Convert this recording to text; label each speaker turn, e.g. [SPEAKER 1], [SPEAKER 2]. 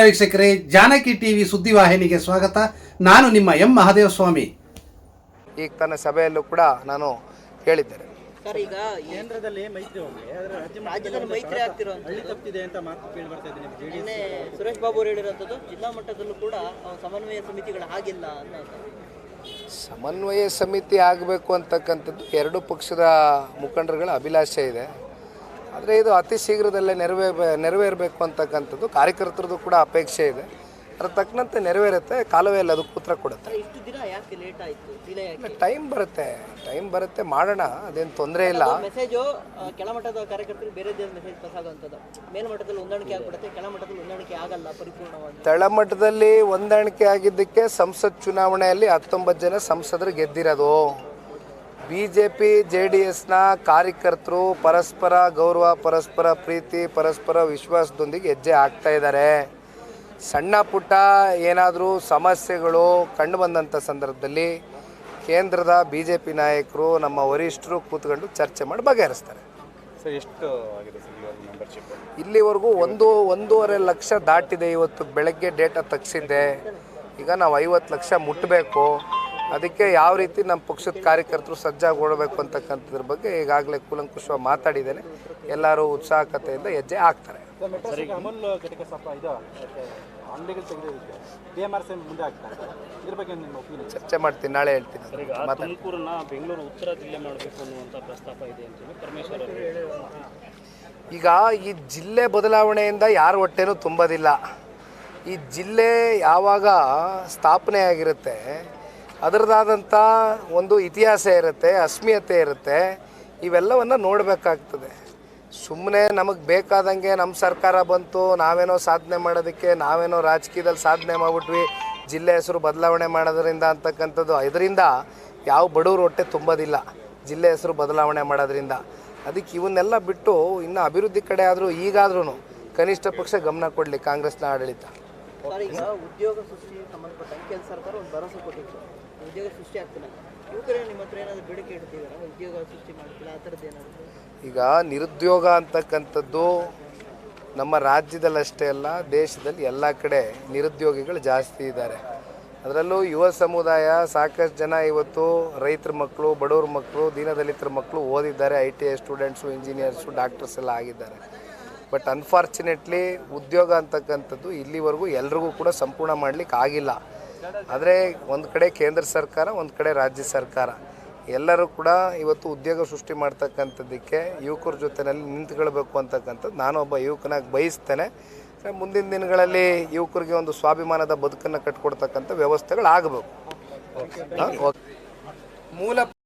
[SPEAKER 1] ವೀಕ್ಷಕರೇ ಜಾನಕಿ ಟಿವಿ ಸುದ್ದಿವಾಹಿನಿಗೆ ಸ್ವಾಗತ. ನಾನು ನಿಮ್ಮ ಎಂ ಮಹಾದೇವ ಸ್ವಾಮಿ
[SPEAKER 2] ಈಗ ತನ್ನ ಸಭೆಯಲ್ಲೂ ಕೂಡ ನಾನು ಹೇಳಿದ್ದೇನೆ
[SPEAKER 3] ಸರ್ ಈಗ
[SPEAKER 4] ಕೇಂದ್ರದಲ್ಲಿ ಮೈತ್ರಿ ಹೋಗಿ ರಾಜ್ಯ
[SPEAKER 3] ರಾಜ್ಯದಲ್ಲಿ ಮೈತ್ರಿ ಆಗ್ತಿರುವಂತ
[SPEAKER 4] ಹಳ್ಳಿ ತಪ್ಪಿದೆ ಅಂತ ಮಾತು ಕೇಳಿ ಬರ್ತಾ ಇದ್ದೀನಿ ಜೆಡಿಎಸ್
[SPEAKER 3] ನಿನ್ನೆ ಸುರೇಶ್ ಬಾಬು ಅವರು ಹೇಳಿರುವಂಥದ್ದು ಜಿಲ್ಲಾ ಮಟ್ಟದಲ್ಲೂ ಕೂಡ ಅಹ್, ಸಮನ್ವಯ ಸಮಿತಿಗಳು ಆಗಿಲ್ಲ ಅನ್ನೋದು
[SPEAKER 2] ಸಮನ್ವಯ ಸಮಿತಿ ಆಗಬೇಕು ಅಂತಕ್ಕಂಥದ್ದು ಎರಡು ಪಕ್ಷದ ಮುಖಂಡರುಗಳ ಅಭಿಲಾಷೆ ಇದೆ. ಆದರೆ ಇದು ಅತಿ ಶೀಘ್ರದಲ್ಲೇ ನೆರವೇ ನೆರವೇರಬೇಕು ಅಂತಕ್ಕಂಥದ್ದು ಕಾರ್ಯಕರ್ತರದ್ದು ಕೂಡ ಅಪೇಕ್ಷೆ ಇದೆ. ಅದ್ರ ತಕ್ಕಂತೆ ನೆರವೇರುತ್ತೆ ಕಾಲುವೆಯಲ್ಲಿ ಅದಕ್ಕೆ ಉತ್ತರ ಕೊಡುತ್ತೆ. ಟೈಮ್ ಬರುತ್ತೆ ಟೈಮ್ ಬರುತ್ತೆ ಮಾಡೋಣ ಅದೇನು ತೊಂದರೆ ಇಲ್ಲ.
[SPEAKER 3] ಮೆಸೇಜು ಕೆಳಮಟ್ಟದ ಕಾರ್ಯಕರ್ತರಿಗೆ ಬೇರೆ ಮೆಸೇಜ್ ಪಾಸ್ ಆಗುವಂಥದ್ದು ಮೇಲ್ಮಟ್ಟದಲ್ಲಿ ಹೊಂದಾಣಿಕೆ ಆಗ್ಬಿಡುತ್ತೆ ಕೆಳಮಟ್ಟದಲ್ಲಿ ಹೊಂದಾಣಿಕೆ ಆಗಲ್ಲ ಪರಿಪೂರ್ಣವಾಗಿ.
[SPEAKER 2] ತಳಮಟ್ಟದಲ್ಲಿ ಹೊಂದಾಣಿಕೆ ಆಗಿದ್ದಕ್ಕೆ ಸಂಸತ್ ಚುನಾವಣೆಯಲ್ಲಿ ಹತ್ತೊಂಬತ್ತು ಜನ ಸಂಸದರು ಗೆದ್ದಿರೋದು. B J P J D ಎಸ್ನ ಕಾರ್ಯಕರ್ತರು ಪರಸ್ಪರ ಗೌರವ ಪರಸ್ಪರ ಪ್ರೀತಿ ಪರಸ್ಪರ ವಿಶ್ವಾಸದೊಂದಿಗೆ ಹೆಜ್ಜೆ ಹಾಕ್ತಾ ಇದ್ದಾರೆ. ಸಣ್ಣ ಪುಟ್ಟ ಏನಾದರೂ ಸಮಸ್ಯೆಗಳು ಕಂಡು ಬಂದಂಥ ಸಂದರ್ಭದಲ್ಲಿ ಕೇಂದ್ರದ ಬಿ ಜೆ ಪಿ ನಾಯಕರು ನಮ್ಮ ವರಿಷ್ಠರು ಕೂತ್ಕೊಂಡು ಚರ್ಚೆ ಮಾಡಿ ಬಗೆಹರಿಸ್ತಾರೆ.
[SPEAKER 4] ಸರ್ ಎಷ್ಟು ಆಗಿದೆ
[SPEAKER 2] ಇಲ್ಲಿವರೆಗೂ ಒಂದು ಒಂದೂವರೆ ಲಕ್ಷ ದಾಟಿದೆ. ಇವತ್ತು ಬೆಳಗ್ಗೆ ಡೇಟಾ ತಗ್ಸಿದ್ದೆ ಈಗ ನಾವು ಐವತ್ತು ಲಕ್ಷ ಮುಟ್ಟಬೇಕು ಅದಕ್ಕೆ ಯಾವ ರೀತಿ ನಮ್ಮ ಪಕ್ಷದ ಕಾರ್ಯಕರ್ತರು ಸಜ್ಜಾಗಿ ಓಡಬೇಕು ಅಂತಕ್ಕಂಥದ್ರ ಬಗ್ಗೆ ಈಗಾಗಲೇ ಕೂಲಂಕುಷವಾಗಿ ಮಾತಾಡಿದ್ದೇನೆ. ಎಲ್ಲರೂ ಉತ್ಸಾಹಕತೆಯಿಂದ ಹೆಜ್ಜೆ ಹಾಕ್ತಾರೆ. ಚರ್ಚೆ ಮಾಡ್ತೀನಿ ನಾಳೆ ಹೇಳ್ತೀನಿ
[SPEAKER 5] ಬೆಂಗಳೂರು ಉತ್ತರ ಜಿಲ್ಲೆ ಮಾಡಬೇಕು ಅನ್ನುವಂಥ ಪ್ರಸ್ತಾಪ ಇದೆ ಅಂತೇಳಿ ಪರಮೇಶ್ವರ್
[SPEAKER 2] ಈಗ ಈ ಜಿಲ್ಲೆ ಬದಲಾವಣೆಯಿಂದ ಯಾರ ಹೊಟ್ಟೆನೂ ತುಂಬೋದಿಲ್ಲ. ಈ ಜಿಲ್ಲೆ ಯಾವಾಗ ಸ್ಥಾಪನೆ ಆಗಿರುತ್ತೆ ಅದರದಾದಂಥ ಒಂದು ಇತಿಹಾಸ ಇರುತ್ತೆ ಅಸ್ಮಿಯತೆ ಇರುತ್ತೆ. ಇವೆಲ್ಲವನ್ನು ನೋಡಬೇಕಾಗ್ತದೆ. ಸುಮ್ಮನೆ ನಮಗೆ ಬೇಕಾದಂಗೆ ನಮ್ಮ ಸರ್ಕಾರ ಬಂತು, ನಾವೇನೋ ಸಾಧನೆ ಮಾಡೋದಕ್ಕೆ, ನಾವೇನೋ ರಾಜಕೀಯದಲ್ಲಿ ಸಾಧನೆ ಮಾಡಿಬಿಟ್ವಿ, ಜಿಲ್ಲೆ ಹೆಸರು ಬದಲಾವಣೆ ಮಾಡೋದರಿಂದ ಅಂತಕ್ಕಂಥದ್ದು. ಇದರಿಂದ ಯಾವ ಬಡವ್ರ ಹೊಟ್ಟೆ ತುಂಬೋದಿಲ್ಲ, ಜಿಲ್ಲೆ ಹೆಸರು ಬದಲಾವಣೆ ಮಾಡೋದ್ರಿಂದ. ಅದಕ್ಕೆ ಇವನ್ನೆಲ್ಲ ಬಿಟ್ಟು ಇನ್ನು ಅಭಿವೃದ್ಧಿ ಕಡೆ ಆದರೂ ಈಗಾದ್ರೂ ಕನಿಷ್ಠ ಪಕ್ಷ ಗಮನ ಕೊಡಲಿ ಕಾಂಗ್ರೆಸ್ನ ಆಡಳಿತ.
[SPEAKER 3] ಸರ್, ಈಗ ಉದ್ಯೋಗ ಸೃಷ್ಟಿ ಸಂಬಂಧಪಟ್ಟಂಗೆ ಸರ್ಕಾರ ಒಂದು ಭರವಸೆ ಕೊಟ್ಟಿತ್ತು. ಉದ್ಯೋಗ ಸೃಷ್ಟಿ ಆಗ್ತಿಲ್ಲ.
[SPEAKER 2] ಈಗ ನಿರುದ್ಯೋಗ ಅಂತಕ್ಕಂಥದ್ದು ನಮ್ಮ ರಾಜ್ಯದಲ್ಲಷ್ಟೇ ಅಲ್ಲ, ದೇಶದಲ್ಲಿ ಎಲ್ಲ ಕಡೆ ನಿರುದ್ಯೋಗಿಗಳು ಜಾಸ್ತಿ ಇದ್ದಾರೆ. ಅದರಲ್ಲೂ ಯುವ ಸಮುದಾಯ ಸಾಕಷ್ಟು ಜನ ಇವತ್ತು ರೈತರ ಮಕ್ಕಳು, ಬಡವ್ರ ಮಕ್ಕಳು, ದೀನದಲಿತರ ಮಕ್ಕಳು ಓದಿದ್ದಾರೆ. I T I students engineers doctors ಎಲ್ಲ ಆಗಿದ್ದಾರೆ. ಬಟ್ ಅನ್ಫಾರ್ಚುನೇಟ್ಲಿ ಉದ್ಯೋಗ ಅಂತಕ್ಕಂಥದ್ದು ಇಲ್ಲಿವರೆಗೂ ಎಲ್ರಿಗೂ ಕೂಡ ಸಂಪೂರ್ಣ ಮಾಡಲಿಕ್ಕೆ ಆಗಿಲ್ಲ. ಆದರೆ ಒಂದು ಕಡೆ ಕೇಂದ್ರ ಸರ್ಕಾರ ಒಂದು ಕಡೆ ರಾಜ್ಯ ಸರ್ಕಾರ. ಎಲ್ಲರೂ ಕೂಡ ಇವತ್ತು ಉದ್ಯೋಗ ಸೃಷ್ಟಿ ಮಾಡ್ತಕ್ಕಂಥದ್ದಕ್ಕೆ ಯುವಕರ ಜೊತೆಯಲ್ಲಿ ನಿಂತ್ಕೊಳ್ಬೇಕು ಅಂತಕ್ಕಂಥದ್ದು ನಾನು ಒಬ್ಬ ಯುವಕನಾಗಿ ಬಯಸ್ತೇನೆ. ಮುಂದಿನ ದಿನಗಳಲ್ಲಿ ಯುವಕರಿಗೆ ಒಂದು ಸ್ವಾಭಿಮಾನದ ಬದುಕನ್ನು ಕಟ್ಕೊಡ್ತಕ್ಕಂಥ ವ್ಯವಸ್ಥೆಗಳಾಗಬೇಕು. ಮೂಲ